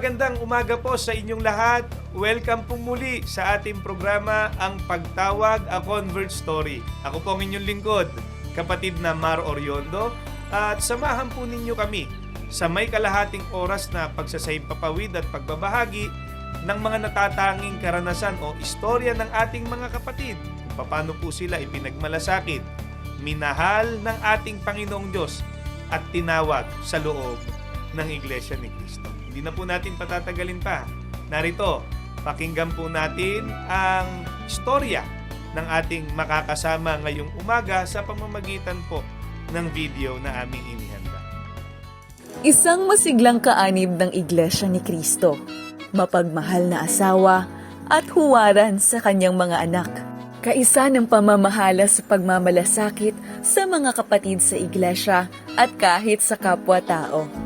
magandang umaga po sa inyong lahat. Welcome po muli sa ating programa Ang Pagtawag, A Convert Story. Ako po ang inyong lingkod, kapatid na Mar Oriondo. At samahan po ninyo kami sa may kalahating oras na pagsasaypapawid at pagbabahagi ng mga natatanging karanasan o istorya ng ating mga kapatid. Kung paano po sila ipinagmalasakit, minahal ng ating Panginoong Diyos at tinawag sa loob ng Iglesia ni Cristo. Hindi na po natin patatagalin pa. Narito, pakinggan po natin ang istorya ng ating makakasama ngayong umaga sa pamamagitan po ng video na aming inihanda. Isang masiglang kaanib ng Iglesia ni Kristo, mapagmahal na asawa at huwaran sa kanyang mga anak. Kaisa ng pamamahala sa pagmamalasakit sa mga kapatid sa iglesia at kahit sa kapwa-tao.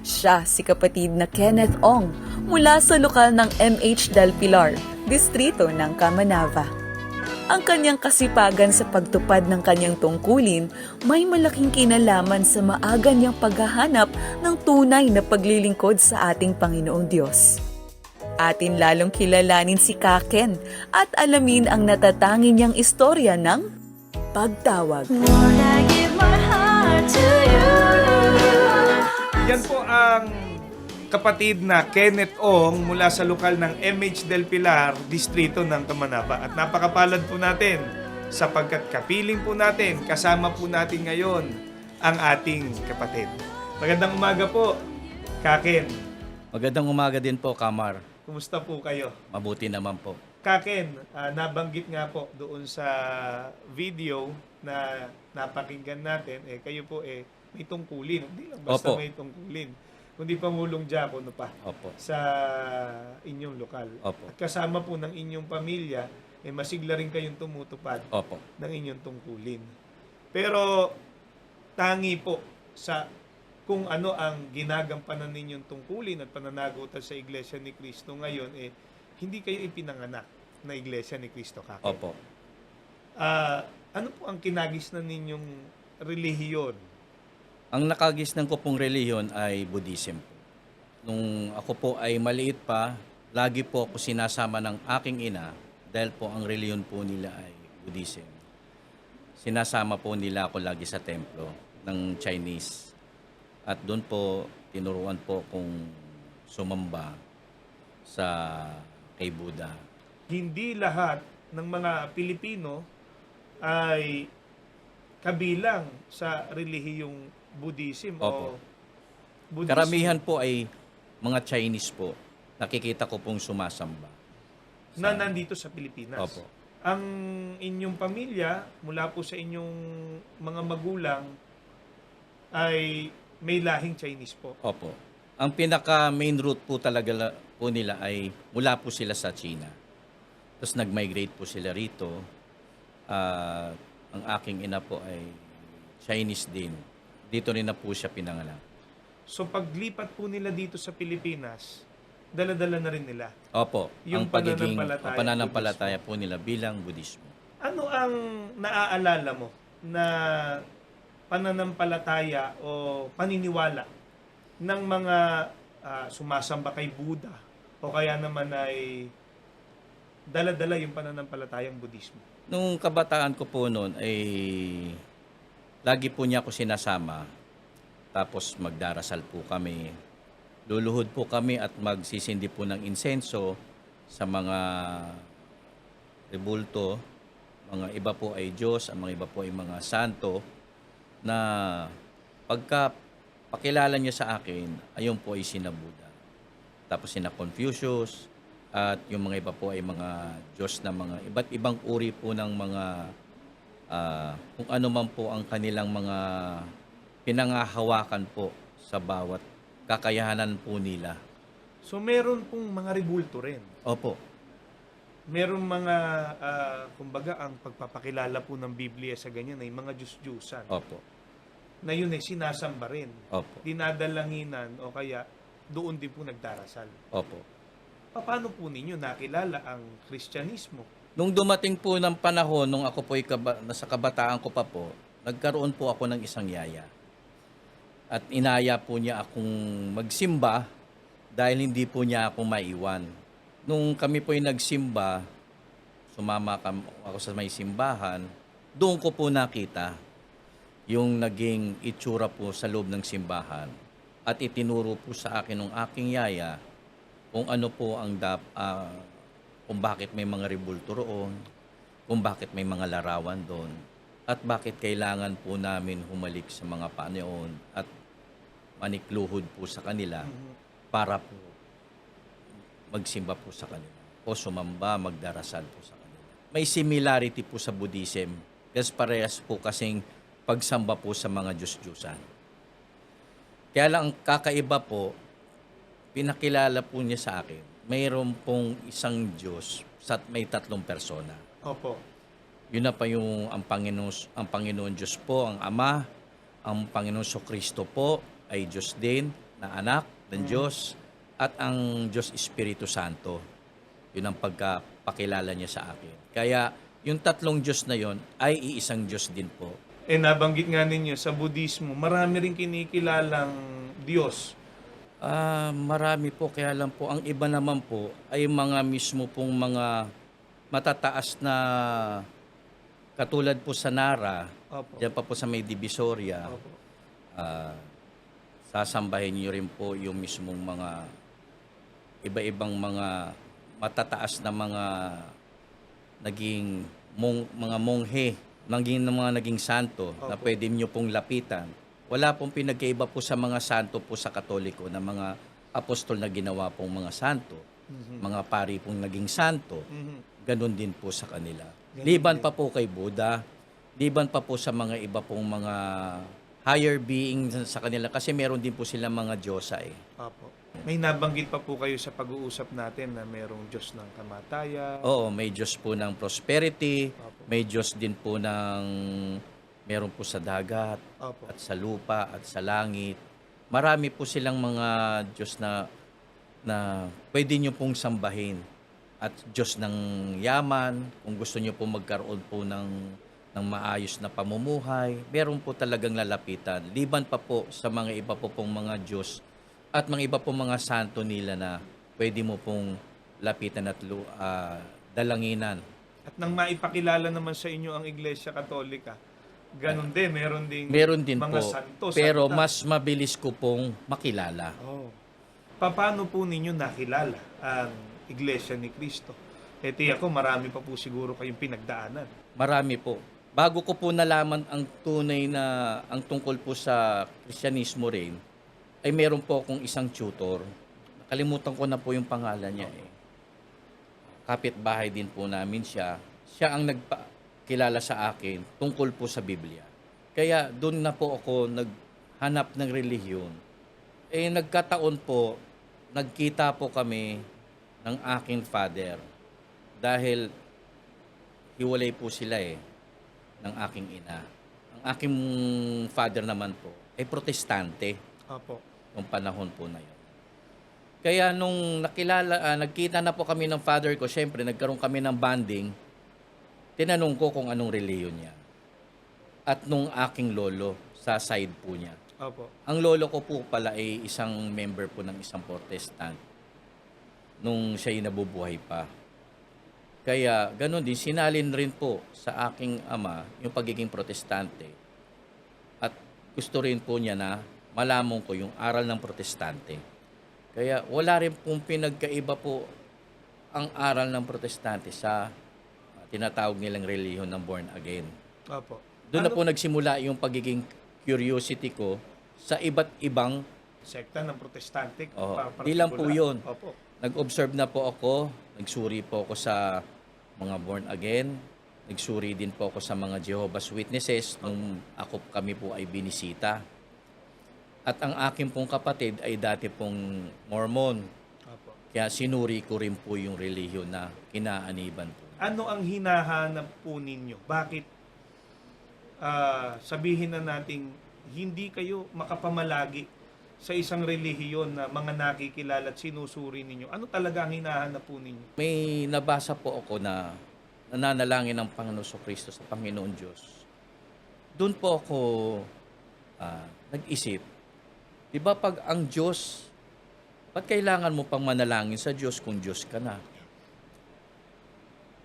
Siya si kapatid na Kenneth Ong mula sa lokal ng MH Del Pilar, distrito ng Kamanava. Ang kanyang kasipagan sa pagtupad ng kanyang tungkulin may malaking kinalaman sa maaga niyang paghahanap ng tunay na paglilingkod sa ating Panginoong Diyos. Atin lalong kilalanin si Kaken at alamin ang natatangin niyang istorya ng pagtawag. Lord, give my heart to you. Yan po ang kapatid na Kenneth Ong mula sa lokal ng MH Del Pilar, distrito ng Kamanaba. At napakapalad po natin sapagkat kapiling po natin, kasama po natin ngayon ang ating kapatid. Magandang umaga po, Kaken. Magandang umaga din po, Kamar. Kumusta po kayo? Mabuti naman po. Kaken, ah, nabanggit nga po doon sa video na napakinggan natin, eh, kayo po eh, may tungkulin. Hindi lang basta Opo. may tungkulin. Kundi pamulong diakono pa Opo. sa inyong lokal. Opo. At kasama po ng inyong pamilya, eh, masigla rin kayong tumutupad Opo. ng inyong tungkulin. Pero tangi po sa kung ano ang ginagampanan ninyong tungkulin at pananagutan sa Iglesia ni Cristo ngayon, eh, hindi kayo ipinanganak na Iglesia ni Cristo kakit. Opo. Ah, ano po ang kinagis na ninyong relihiyon? Ang nakagisnan ko pong reliyon ay Buddhism. Nung ako po ay maliit pa, lagi po ako sinasama ng aking ina dahil po ang reliyon po nila ay Buddhism. Sinasama po nila ako lagi sa templo ng Chinese. At doon po, tinuruan po kung sumamba sa kay Buddha. Hindi lahat ng mga Pilipino ay kabilang sa relihiyong Buddhism o Opo. Buddhism. Karamihan po ay mga Chinese po. Nakikita ko pong sumasamba. na nandito sa Pilipinas. Opo. Ang inyong pamilya, mula po sa inyong mga magulang, ay may lahing Chinese po. Opo. Ang pinaka main route po talaga la- po nila ay mula po sila sa China. Tapos nag-migrate po sila rito. Ah, ang aking ina po ay Chinese din. Dito rin na po siya pinanganak. So paglipat po nila dito sa Pilipinas, dala-dala na rin nila. Opo. Yung ang pagiging pananampalataya, pananampalataya po nila bilang Budismo. Ano ang naaalala mo na pananampalataya o paniniwala ng mga ah, sumasamba kay Buddha o kaya naman ay dala-dala yung pananampalatayang Budismo? Nung kabataan ko po noon ay lagi po niya ako sinasama. Tapos magdarasal po kami. Luluhod po kami at magsisindi po ng insenso sa mga rebulto. Mga iba po ay Diyos, ang mga iba po ay mga santo na pagka pakilala niya sa akin, ayun po ay sina Buddha. Tapos sina Confucius, at yung mga iba po ay mga Diyos na mga iba't ibang uri po ng mga ah, kung ano man po ang kanilang mga pinangahawakan po sa bawat kakayahanan po nila. So meron pong mga ribulto rin. Opo. Meron mga, ah, kumbaga, ang pagpapakilala po ng Biblia sa ganyan ay mga Diyos-Diyusan. Opo. Na yun ay sinasamba rin. Opo. Dinadalanginan o kaya doon din po nagdarasal. Opo. Paano po ninyo nakilala ang Kristyanismo? Nung dumating po ng panahon, nung ako po kaba, nasa kabataan ko pa po, nagkaroon po ako ng isang yaya. At inaya po niya akong magsimba dahil hindi po niya ako maiwan. Nung kami po ay nagsimba, sumama ako sa may simbahan, doon ko po nakita yung naging itsura po sa loob ng simbahan at itinuro po sa akin ng aking yaya kung ano po ang dap, ah, kung bakit may mga rebulto roon, kung bakit may mga larawan doon, at bakit kailangan po namin humalik sa mga Panginoon at manikluhod po sa kanila para po magsimba po sa kanila o sumamba, magdarasal po sa kanila. May similarity po sa Buddhism kasi parehas po kasing pagsamba po sa mga Diyos-Diyosan. Kaya lang ang kakaiba po, pinakilala po niya sa akin, mayroon pong isang Diyos sa may tatlong persona. Opo. Yun na pa yung ang Panginoon, ang Panginoon Diyos po, ang Ama, ang Panginoon So Kristo po ay Diyos din na anak ng Diyos at ang Diyos Espiritu Santo. Yun ang pagkapakilala niya sa akin. Kaya yung tatlong Diyos na yon ay iisang Diyos din po. Eh, nabanggit nga ninyo, sa Budismo, marami rin kinikilalang Diyos. Ah, marami po kaya lang po ang iba naman po ay mga mismo pong mga matataas na katulad po sa Nara, Opo. diyan pa po sa may Divisoria. Opo. ah, sasambahin niyo rin po yung mismong mga iba-ibang mga matataas na mga naging mong, mga monghe, naging mga naging santo na Opo. pwede niyo pong lapitan. Wala pong pinagkaiba po sa mga santo po sa Katoliko na mga apostol na ginawa pong mga santo, mga pari pong naging santo. Mhm. Ganon din po sa kanila. Ganon liban din. pa po kay Buddha, liban pa po sa mga iba pong mga higher being sa kanila kasi meron din po sila mga Diyosa eh. Opo. May nabanggit pa po kayo sa pag-uusap natin na merong Diyos ng kamatayan. Oo, may Diyos po ng prosperity, Opo. may Diyos din po ng meron po sa dagat Opo. at sa lupa at sa langit. Marami po silang mga Diyos na na pwede nyo pong sambahin. At Diyos ng yaman, kung gusto nyo po magkaroon po ng, ng maayos na pamumuhay, meron po talagang lalapitan. Liban pa po sa mga iba po pong mga Diyos at mga iba pong mga santo nila na pwede mo pong lapitan at lu- ah, dalanginan. At nang maipakilala naman sa inyo ang Iglesia Katolika, ganun din, meron ding Meron din mga po, santo. pero santa. mas mabilis ko pong makilala. Oh. Paano po ninyo nakilala ang Iglesia ni Cristo? Eh, tiyak ko, marami pa po siguro kayong pinagdaanan. Marami po. Bago ko po nalaman ang tunay na ang tungkol po sa Kristyanismo rin, ay meron po akong isang tutor. Nakalimutan ko na po yung pangalan niya eh. Kapit-bahay din po namin siya. Siya ang nagpakilala sa akin tungkol po sa Biblia. Kaya doon na po ako naghanap ng relihiyon. Eh nagkataon po, nagkita po kami ng aking father dahil hiwalay po sila eh ng aking ina. Ang aking father naman po ay protestante Opo. nung panahon po na yun. Kaya nung nakilala, ah, nagkita na po kami ng father ko, syempre nagkaroon kami ng bonding, tinanong ko kung anong reliyon niya. At nung aking lolo sa side po niya. Opo. Ang lolo ko po pala ay isang member po ng isang protestant nung siya nabubuhay pa. Kaya ganun din, sinalin rin po sa aking ama yung pagiging protestante. At gusto rin po niya na malamon ko yung aral ng protestante. Kaya wala rin pong pinagkaiba po ang aral ng protestante sa tinatawag nilang reliyon ng born again. Opo. Doon na Ano- po nagsimula yung pagiging curiosity ko sa iba't ibang Sekta ng protestante. Oo. pa- Di lang po particular. yun. Opo. nag-observe na po ako, nagsuri po ako sa mga born again, nagsuri din po ako sa mga Jehovah's Witnesses nung ako kami po ay binisita. At ang akin pong kapatid ay dati pong Mormon. Opo. Kaya sinuri ko rin po yung relihiyon na kinaaniban po. Ano ang hinahanap po ninyo? Bakit ah, sabihin na nating hindi kayo makapamalagi sa isang relihiyon na mga nakikilala at sinusuri ninyo? Ano talaga ang hinahanap po ninyo? May nabasa po ako na nananalangin ng Panginoon sa Kristo sa Panginoon Diyos. Doon po ako ah, nag-isip, di ba pag ang Diyos Ba't kailangan mo pang manalangin sa Diyos kung Diyos ka na?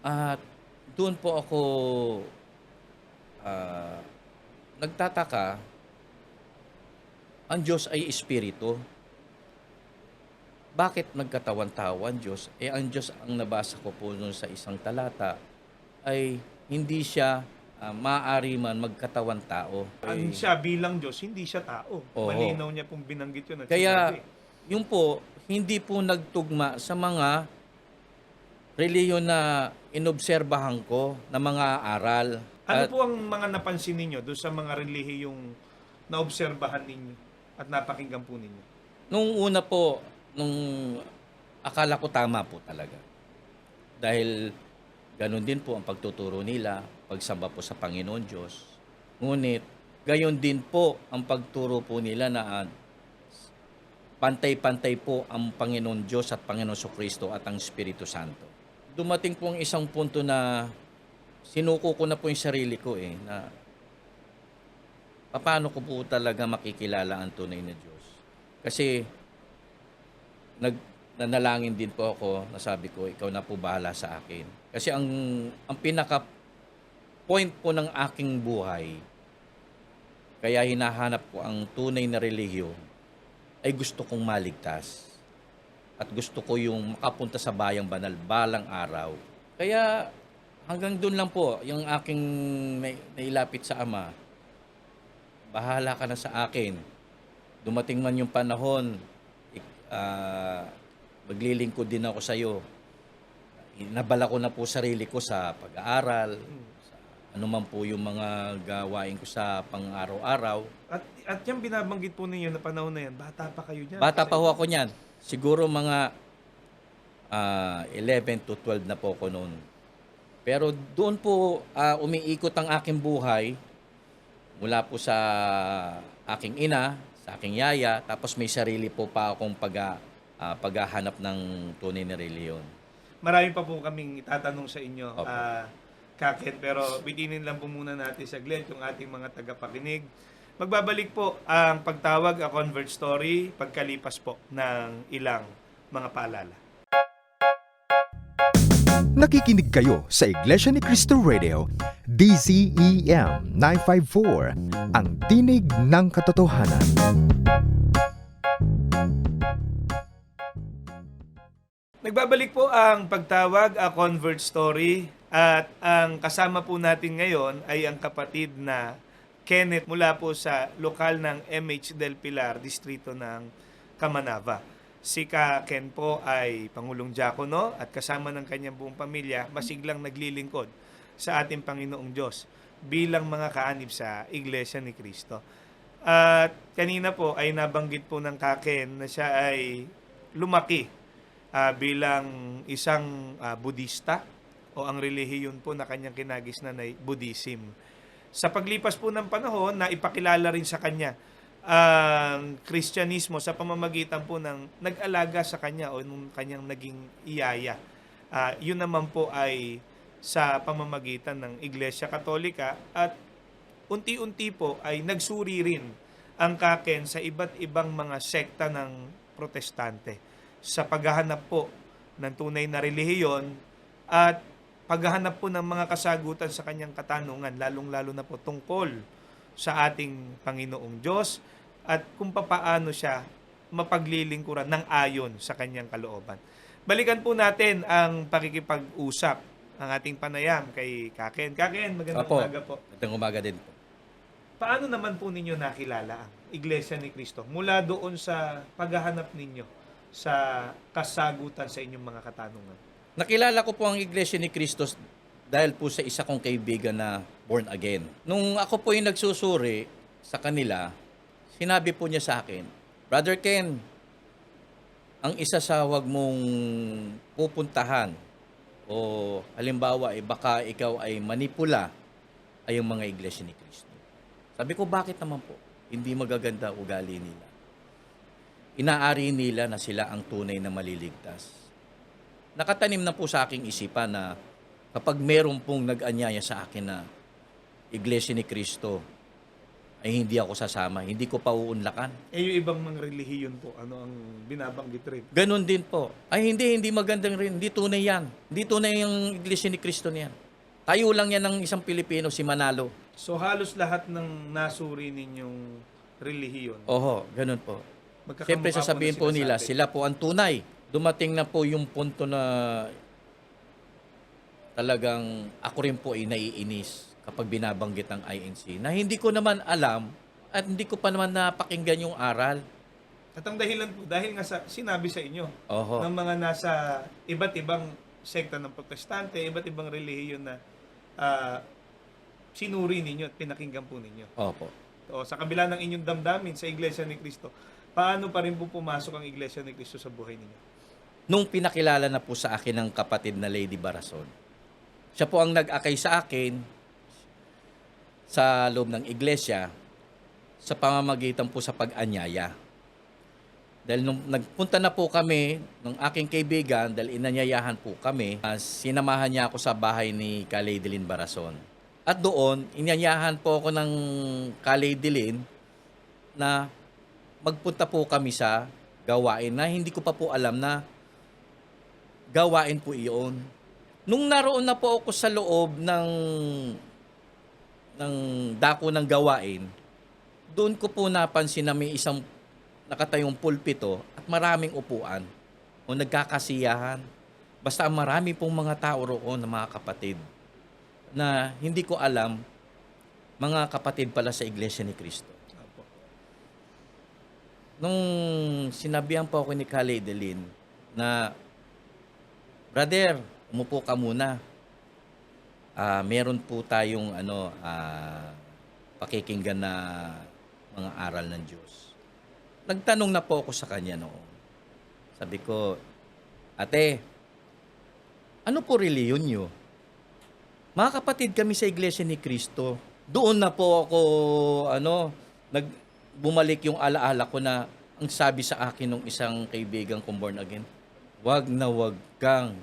At doon po ako ah, nagtataka, ang Diyos ay Espiritu. Bakit nagkatawan-tawan Diyos? Eh ang Diyos ang nabasa ko po nun sa isang talata ay hindi siya ah, maaari man magkatawan tao. Ang siya bilang Diyos, hindi siya tao. Oo. Malinaw niya pong binanggit yun. At Kaya, sinabi. yun po, hindi po nagtugma sa mga reliyon na inobserbahan ko na mga aral. Ano At po ang mga napansin ninyo doon sa mga relihiyong naobserbahan ninyo at napakinggan po ninyo? nung una po, nung akala ko tama po talaga. Dahil ganun din po ang pagtuturo nila, pagsamba po sa Panginoon Diyos. Ngunit, gayon din po ang pagturo po nila na pantay-pantay po ang Panginoon Diyos at Panginoon Kristo at ang Espiritu Santo. Dumating po ang isang punto na sinuko ko na po yung sarili ko eh, na paano ko po talaga makikilala ang tunay na Diyos. Kasi nag nanalangin din po ako, nasabi ko, ikaw na po bahala sa akin. Kasi ang ang pinaka point po ng aking buhay, kaya hinahanap ko ang tunay na relihiyon, ay gusto kong maligtas. At gusto ko yung makapunta sa bayang banal balang araw. Kaya hanggang doon lang po, yung aking nai- nailapit sa Ama, bahala ka na sa akin. Dumating man yung panahon, ah, maglilingkod din ako sa iyo. Nabala ko na po sarili ko sa pag-aaral, sa ano man po yung mga gawain ko sa pang-araw-araw. At, at yung binabanggit po ninyo na panahon na yan, bata pa kayo dyan. Bata pa ho ako niyan. Siguro mga ah, 11 to 12 na po ako noon. Pero doon po ah, umiikot ang aking buhay mula po sa aking ina, sa aking yaya, tapos may sarili po pa akong pag, ah, paghahanap ng tunay na reliyon. Marami pa po kaming itatanong sa inyo, Opo. ah, Kaken, pero bitinin lang po muna natin saglit yung ating mga tagapakinig. Magbabalik po ang pagtawag a Convert Story pagkalipas po ng ilang mga paalala. Nakikinig kayo sa Iglesia ni Cristo Radio, DCEM 954, ang tinig ng katotohanan. Nagbabalik po ang pagtawag a Convert Story at ang kasama po natin ngayon ay ang kapatid na Kenneth mula po sa lokal ng MH Del Pilar, distrito ng Kamanava. Si Ka Ken po ay Pangulong Diakono at kasama ng kanyang buong pamilya masiglang naglilingkod sa ating Panginoong Diyos bilang mga kaanib sa Iglesia ni Cristo. At kanina po ay nabanggit po ng Kaken na siya ay lumaki ah, bilang isang ah, Budista o ang relihiyon po na kanyang kinagisnan ay Buddhism. Sa paglipas po ng panahon, na ipakilala rin sa kanya ang Kristyanismo sa pamamagitan po ng nag-alaga sa kanya o nung kanyang naging iyaya. Ah, yun naman po ay sa pamamagitan ng Iglesia Katolika at unti-unti po ay nagsuri rin ang kaken sa iba't ibang mga sekta ng protestante sa paghahanap po ng tunay na relihiyon at paghahanap po ng mga kasagutan sa kanyang katanungan, lalong-lalo na po tungkol sa ating Panginoong Diyos at kung papaano siya mapaglilingkuran ng ayon sa kanyang kalooban. Balikan po natin ang pakikipag-usap ang ating panayam kay Kaken. Kaken, magandang Opo. umaga po. At umaga din po. Paano naman po ninyo nakilala ang Iglesia ni Cristo mula doon sa paghahanap ninyo sa kasagutan sa inyong mga katanungan? Nakilala ko po ang Iglesia ni Cristo dahil po sa isa kong kaibigan na born again. Nung ako po yung nagsusuri sa kanila, sinabi po niya sa akin, Brother Ken, ang isa sa wag mong pupuntahan o halimbawa ay baka ikaw ay manipula ay yung mga iglesia ni Cristo. Sabi ko, bakit naman po? Hindi magaganda ugali nila. Inaari nila na sila ang tunay na maliligtas nakatanim na po sa aking isipan na kapag meron pong nag-anyaya sa akin na Iglesia ni Cristo ay hindi ako sasama. Hindi ko pa uunlakan. Eh, yung ibang mga relihiyon po, ano ang binabanggit rin? Ganon din po. Ay hindi, hindi magandang rin. Hindi tunay yan. Hindi tunay yung Iglesia ni Cristo niyan. Tayo lang yan ng isang Pilipino, si Manalo. So, halos lahat ng nasuri ninyong relihiyon. Oho, ganun po. magkakamukha Siyempre sasabihin po nila, sinasabi. sila po ang tunay. Dumating na po yung punto na talagang ako rin po ay naiinis kapag binabanggit ang INC na hindi ko naman alam at hindi ko pa naman napakinggan yung aral. At ang dahilan po, dahil nga sa, sinabi sa inyo, Oho. ng mga nasa iba't ibang sekta ng protestante, iba't ibang relihiyon na ah, sinuri ninyo at pinakinggan po ninyo. Opo. O, sa kabila ng inyong damdamin sa Iglesia ni Cristo, paano pa rin po pumasok ang Iglesia ni Cristo sa buhay ninyo? Nung pinakilala na po sa akin ng kapatid na Lady Barason, siya po ang nag-akay sa akin sa loob ng iglesia sa pamamagitan po sa pag-anyaya. Dahil nung nagpunta na po kami ng aking kaibigan, dahil inanyayahan po kami, ah, sinamahan niya ako sa bahay ni Kalaydelin Barason. At doon, inanyayahan po ako ng Kalaydelin na magpunta po kami sa gawain na hindi ko pa po alam na gawain po iyon. Nung naroon na po ako sa loob ng ng dako ng gawain, doon ko po napansin na may isang nakatayong pulpito at maraming upuan o nagkakasiyahan. Basta marami pong mga tao roon na mga kapatid na hindi ko alam mga kapatid pala sa Iglesia ni Cristo. Nung sinabihan po ako ni Kale Delin na, Brother, umupo ka muna. Ah, meron po tayong ano, ah, pakikinggan na mga aral ng Diyos. Nagtanong na po ako sa kanya noon. Sabi ko, Ate, ano po reliyon nyo? Mga kapatid kami sa Iglesia ni Cristo. Doon na po ako, ano, nag, bumalik yung alaala ko na ang sabi sa akin ng isang kaibigan kong born again, wag na wag kang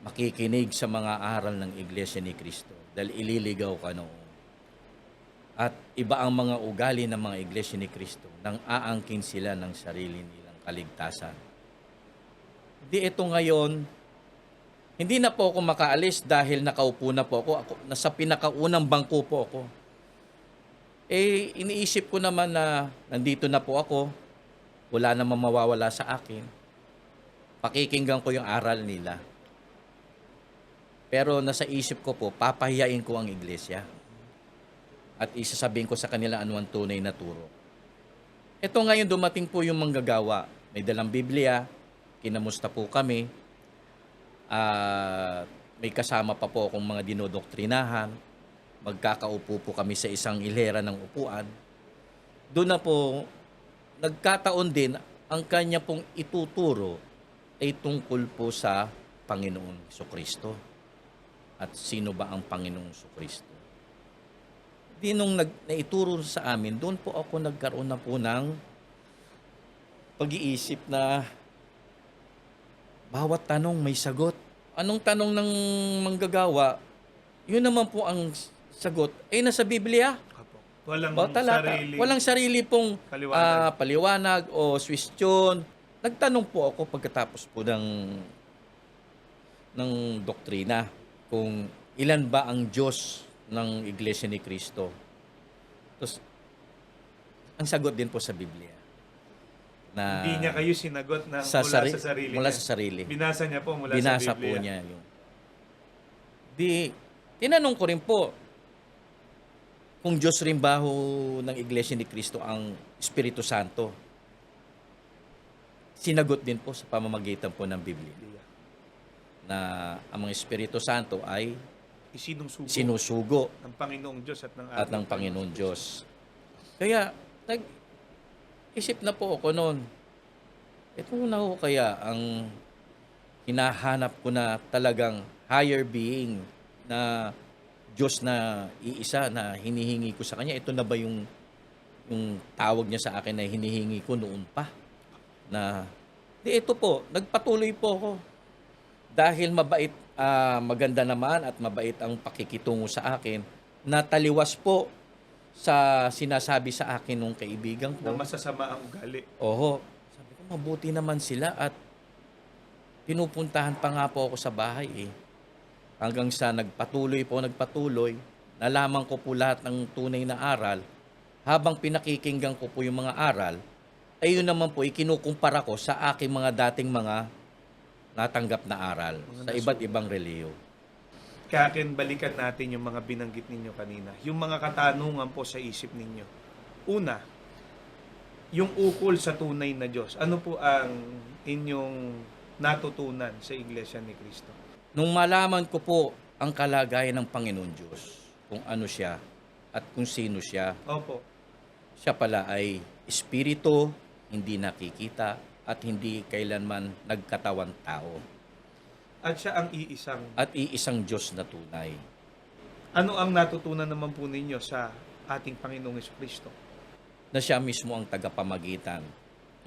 makikinig sa mga aral ng Iglesia ni Cristo dahil ililigaw ka noon. At iba ang mga ugali ng mga Iglesia ni Cristo nang aangkin sila ng sarili nilang kaligtasan. Di ito ngayon, hindi na po ako makaalis dahil nakaupo na po ako. ako nasa pinakaunang bangko po ako. Eh, iniisip ko naman na nandito na po ako. Wala namang mawawala sa akin. Pakikinggan ko yung aral nila. Pero nasa isip ko po, papahiyain ko ang iglesia. At isasabihin ko sa kanila ano ang tunay na turo. Ito ngayon dumating po yung manggagawa. May dalang Biblia, kinamusta po kami. At may kasama pa po akong mga dinodoktrinahan. Magkakaupo po kami sa isang ilera ng upuan. Doon na po, nagkataon din, ang kanya pong ituturo ay tungkol po sa Panginoon Kristo. At sino ba ang Panginoong Kristo? Di nung nag, naituro sa amin, doon po ako nagkaroon na po ng pag-iisip na bawat tanong may sagot. Anong tanong ng manggagawa, yun naman po ang sagot, ay nasa Biblia. Walang O, talata. sarili. Walang sarili pong Paliwanag. ah, paliwanag o question. Nagtanong po ako pagkatapos po ng ng doktrina kung ilan ba ang Diyos ng Iglesia ni Cristo. Tapos, ang sagot din po sa Biblia. Na Hindi niya kayo sinagot na sa, mula sari- sa sarili mula niya. sa sarili. Binasa niya po mula Binasa sa po Biblia. niya yung... Di, tinanong ko rin po, kung Diyos rin ba ho ng Iglesia ni Cristo ang Espiritu Santo. Sinagot din po sa pamamagitan po ng Biblia na ang mga Espiritu Santo ay Isinungsugo sinusugo ng Panginoong Diyos at ng at ng Panginoon Diyos. Kaya, nag isip na po ako noon, ito na ho kaya ang hinahanap ko na talagang higher being na Diyos na iisa na hinihingi ko sa Kanya. Ito na ba yung, yung tawag niya sa akin na hinihingi ko noon pa? Na, di ito po, nagpatuloy po ako. Dahil mabait, ah, maganda naman at mabait ang pakikitungo sa akin, na taliwas po sa sinasabi sa akin nung kaibigan Na ko. masasama ang ugali. Oho. Sabi ko, mabuti naman sila at pinupuntahan pa nga po ako sa bahay eh. Hanggang sa nagpatuloy po, nagpatuloy, nalaman ko po lahat ng tunay na aral. Habang pinakikinggan ko po yung mga aral, ay yun naman po, ikinukumpara ko sa aking mga dating mga natanggap na aral sa iba't ibang reliyo. Kakin, balikan natin yung mga binanggit ninyo kanina. Yung mga katanungan po sa isip ninyo. Una, yung ukol sa tunay na Diyos. Ano po ang inyong natutunan sa Iglesia ni Cristo? Nung malaman ko po ang kalagayan ng Panginoon Diyos, kung ano siya at kung sino siya, Opo. siya pala ay espiritu, hindi nakikita, at hindi kailanman nagkatawan tao. At siya ang iisang. At iisang Diyos na tunay. Ano ang natutunan naman po ninyo sa ating Panginoong Kristo? Na siya mismo ang tagapamagitan.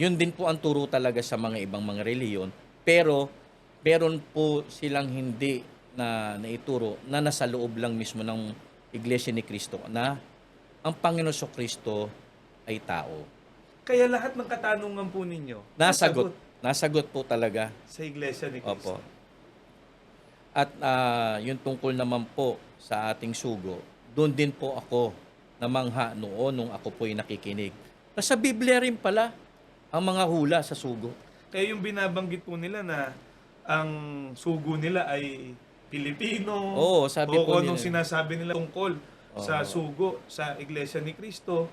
Yun din po ang turo talaga sa mga ibang mga reliyon. Pero, meron po silang hindi na naituro na nasa loob lang mismo ng Iglesia ni Cristo na ang Panginoon Kristo ay tao. Kaya lahat ng katanungan po ninyo, Nasagot. Nasagot po talaga. sa Iglesia ni Opo. Cristo. At ah, yung tungkol naman po sa ating sugo, doon din po ako namangha noon nung ako po'y nakikinig. Sa Biblia rin pala ang mga hula sa sugo. Kaya yung binabanggit po nila na ang sugo nila ay Pilipino. Oo, sabi o po nila. sinasabi nila tungkol sa Oo. sugo sa Iglesia ni Cristo.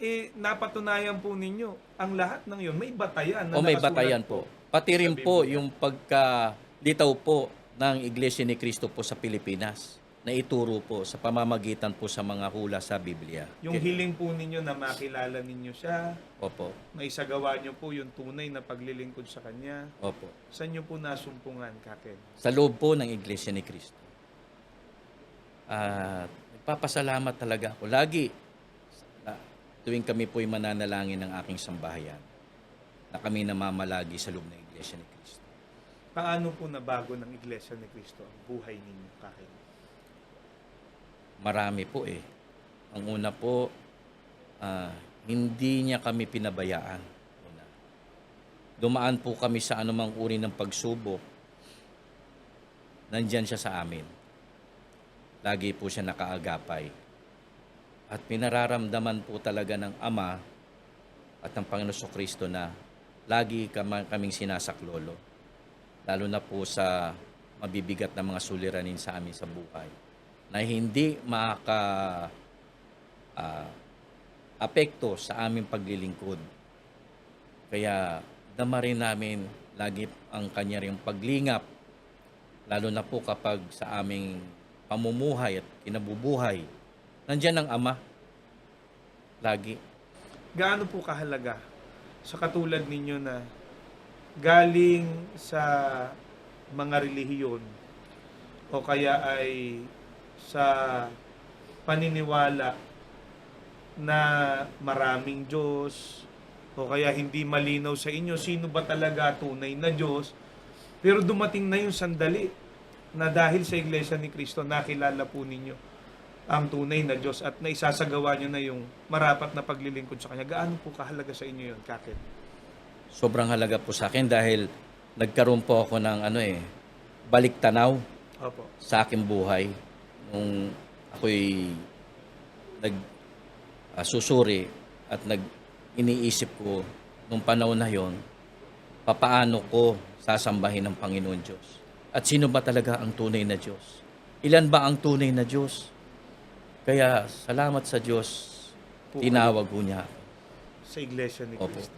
Eh, napatunayan po ninyo, ang lahat ng yun, may batayan. Na O may nakasulat batayan po. Pati rin po yung pagkalitaw po ng Iglesia ni Cristo po sa Pilipinas na ituro po sa pamamagitan po sa mga hula sa Biblia. Yung hiling po ninyo na makilala ninyo siya, Opo. maisagawa nyo po yung tunay na paglilingkod sa Kanya. Opo. Saan nyo po nasumpungan, Kaken? sa loob po ng Iglesia ni Cristo. At nagpapasalamat talaga ako. Lagi, tuwing kami po'y mananalangin ng aking sambahayan, na kami namamalagi sa loob ng Iglesia ni Cristo. Paano po nabago ng Iglesia ni Cristo ang buhay ninyo, Kaken? Marami po eh. Ang una po, ah, hindi niya kami pinabayaan. Una. Dumaan po kami sa anumang uri ng pagsubok. Nandyan siya sa amin. Lagi po siya nakaagapay. At pinararamdaman po talaga ng Ama at ng Panginoon Kristo na lagi kaming sinasaklolo. Lalo na po sa mabibigat na mga suliranin sa amin sa buhay na hindi maka ah, apekto sa aming paglilingkod. Kaya dama rin namin lagi ang kanya rin paglingap, lalo na po kapag sa aming pamumuhay at kinabubuhay, nandyan ang Ama. Lagi. gaano po kahalaga sa katulad ninyo na galing sa mga relihiyon o kaya ay sa paniniwala na maraming Diyos o kaya hindi malinaw sa inyo sino ba talaga tunay na Diyos pero dumating na yung sandali na dahil sa Iglesia ni Cristo nakilala po ninyo ang tunay na Diyos at naisasagawa nyo na yung marapat na paglilingkod sa Kanya. Gaano po kahalaga sa inyo yun, Kakit? Sobrang halaga po sa akin dahil nagkaroon po ako ng ano eh, balik tanaw Opo. sa aking buhay nung ako'y nag ah, susuri at nag iniisip ko nung panahon na yon papaano ko sasambahin ng Panginoon Diyos at sino ba talaga ang tunay na Diyos ilan ba ang tunay na Diyos kaya salamat sa Diyos Po, tinawag ko niya. Sa Iglesia ni Opo. Cristo.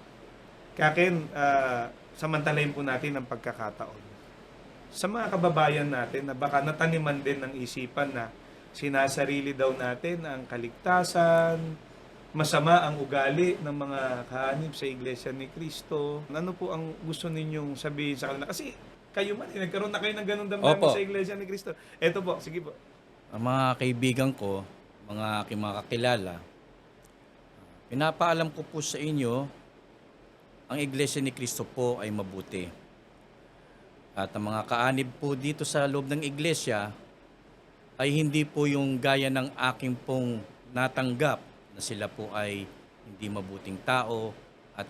Kakin, ah, samantalayin po natin ang pagkakataon. Sa mga kababayan natin na baka nataniman din ng isipan na sinasarili daw natin ang kaligtasan, masama ang ugali ng mga kahanib sa Iglesia ni Cristo. Ano po ang gusto ninyong sabihin sa kanila? Kasi kayo man, eh, nagkaroon na kayo ng ganun damdamin Opo. sa Iglesia ni Cristo. Eto po, sige po. Ang mga kaibigan ko, mga aking mga kakilala, pinapaalam ko po sa inyo, ang Iglesia ni Cristo po ay mabuti. At ang mga kaanib po dito sa loob ng Iglesia ay hindi po yung gaya ng aking pong natanggap na sila po ay hindi mabuting tao at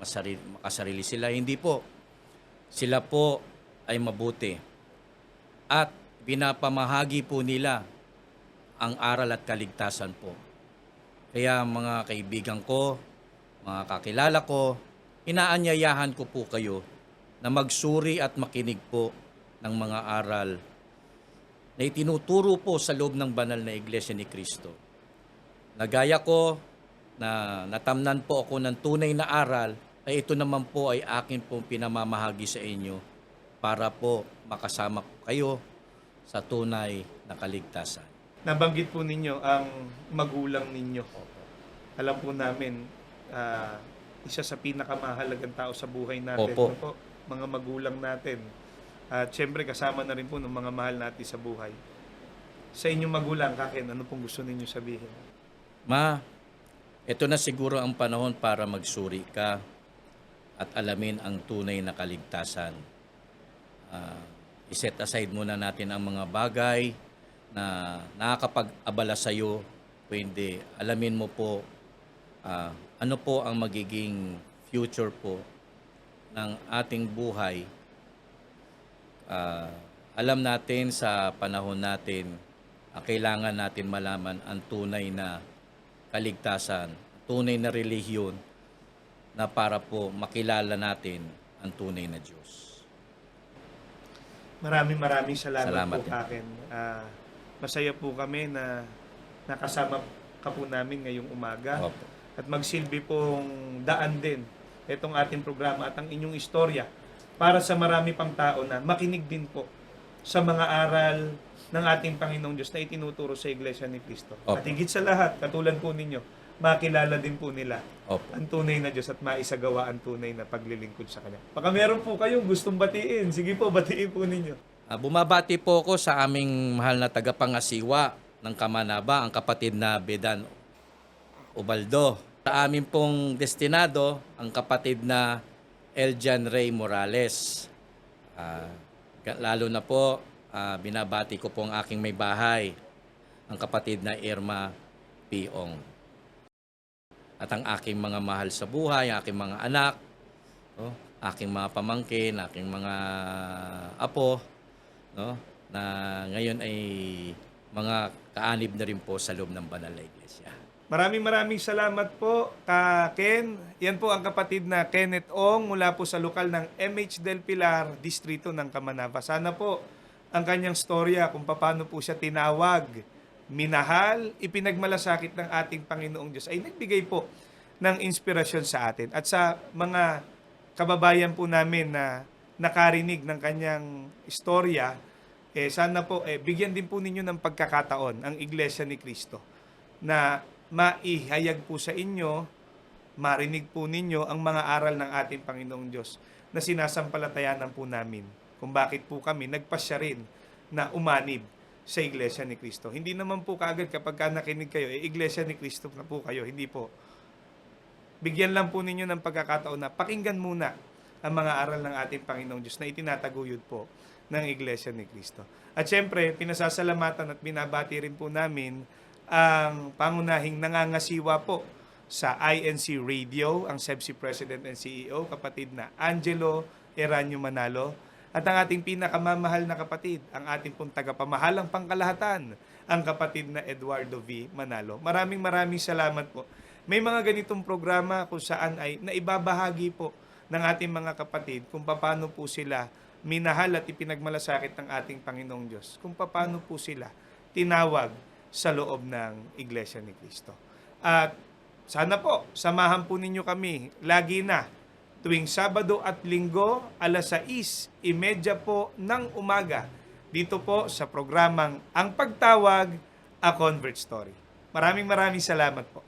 masarili, makasarili sila. Hindi po. Sila po ay mabuti. At binapamahagi po nila ang aral at kaligtasan po. Kaya mga kaibigan ko, mga kakilala ko, inaanyayahan ko po kayo na magsuri at makinig po ng mga aral na itinuturo po sa loob ng banal na Iglesia ni Kristo. Nagaya ko na natamnan po ako ng tunay na aral, ay ito naman po ay akin pong pinamamahagi sa inyo para po makasama kayo sa tunay na kaligtasan. Nabanggit po ninyo ang magulang ninyo. Alam po namin, ah, isa sa pinakamahalagang tao sa buhay natin. Opo. Ano po, mga magulang natin. At syempre kasama na rin po ng mga mahal natin sa buhay. Sa inyong magulang, Kaken, ano pong gusto ninyo sabihin? Ma, ito na siguro ang panahon para magsuri ka at alamin ang tunay na kaligtasan. Ah, iset aside muna natin ang mga bagay na nakakapag-abala sa iyo. Pwede alamin mo po ah, ano po ang magiging future po ng ating buhay. Ah, alam natin sa panahon natin, ah, kailangan natin malaman ang tunay na kaligtasan, tunay na relihiyon na para po makilala natin ang tunay na Diyos. Maraming maraming salamat, Salamat po. Kaken. Ah, masaya po kami na nakasama ka po namin ngayong umaga. Opo. at magsilbi pong daan din itong ating programa at ang inyong istorya para sa marami pang tao na makinig din po sa mga aral ng ating Panginoong Diyos na itinuturo sa Iglesia ni Cristo. Opo. At higit sa lahat, katulad po ninyo, makilala din po nila Opo. ang tunay na Diyos at maisagawa ang tunay na paglilingkod sa Kanya. Baka meron po kayong gustong batiin. Sige po, batiin po ninyo. Ah, bumabati po ako sa aming mahal na tagapangasiwa ng Kamanaba, ang kapatid na Bedan Ubaldo. Sa amin pong destinado, ang kapatid na Eljan Ray Morales. Ga- lalo na po, ah, binabati ko po ang aking may bahay, ang kapatid na Irma Piong. At ang aking mga mahal sa buhay, ang aking mga anak, oh, aking mga pamangkin, aking mga apo, no, na ngayon ay mga kaanib na rin po sa loob ng banal na iglesia. Maraming maraming salamat po, ka Ken. Yan po ang kapatid na Kenneth Ong mula po sa lokal ng MH Del Pilar, distrito ng Kamanava. Sana po ang kanyang storya kung paano po siya tinawag, minahal, ipinagmalasakit ng ating Panginoong Diyos ay nagbigay po ng inspirasyon sa atin. At sa mga kababayan po namin na nakarinig ng kanyang istorya, eh, sana po eh, bigyan din po ninyo ng pagkakataon ang Iglesia ni Cristo na maihayag po sa inyo, marinig po ninyo ang mga aral ng ating Panginoong Diyos na sinasampalatayanan po namin kung bakit po kami nagpasya rin na umanib sa Iglesia ni Cristo. Hindi naman po kaagad kapag ka nakinig kayo, eh, Iglesia ni Cristo na po kayo. Hindi po. Bigyan lang po ninyo ng pagkakataon na pakinggan muna ang mga aral ng ating Panginoong Diyos na itinataguyod po ng Iglesia ni Cristo. At syempre, pinasasalamatan at binabati rin po namin ang pangunahing nangangasiwa po sa INC Radio, ang SEBSI President and CEO, kapatid na Angelo Eranio Manalo, at ang ating pinakamamahal na kapatid, ang ating pong tagapamahalang pangkalahatan, ang kapatid na Eduardo V. Manalo. Maraming maraming salamat po. May mga ganitong programa kung saan ay naibabahagi po ng ating mga kapatid kung paano po sila minahal at ipinagmalasakit ng ating Panginoong Diyos. Kung paano po sila tinawag sa loob ng Iglesia ni Cristo. At sana po, samahan po ninyo kami lagi na tuwing Sabado at Linggo, alas 6.30 po ng umaga, dito po sa programang Ang Pagtawag, A Convert Story. Maraming maraming salamat po.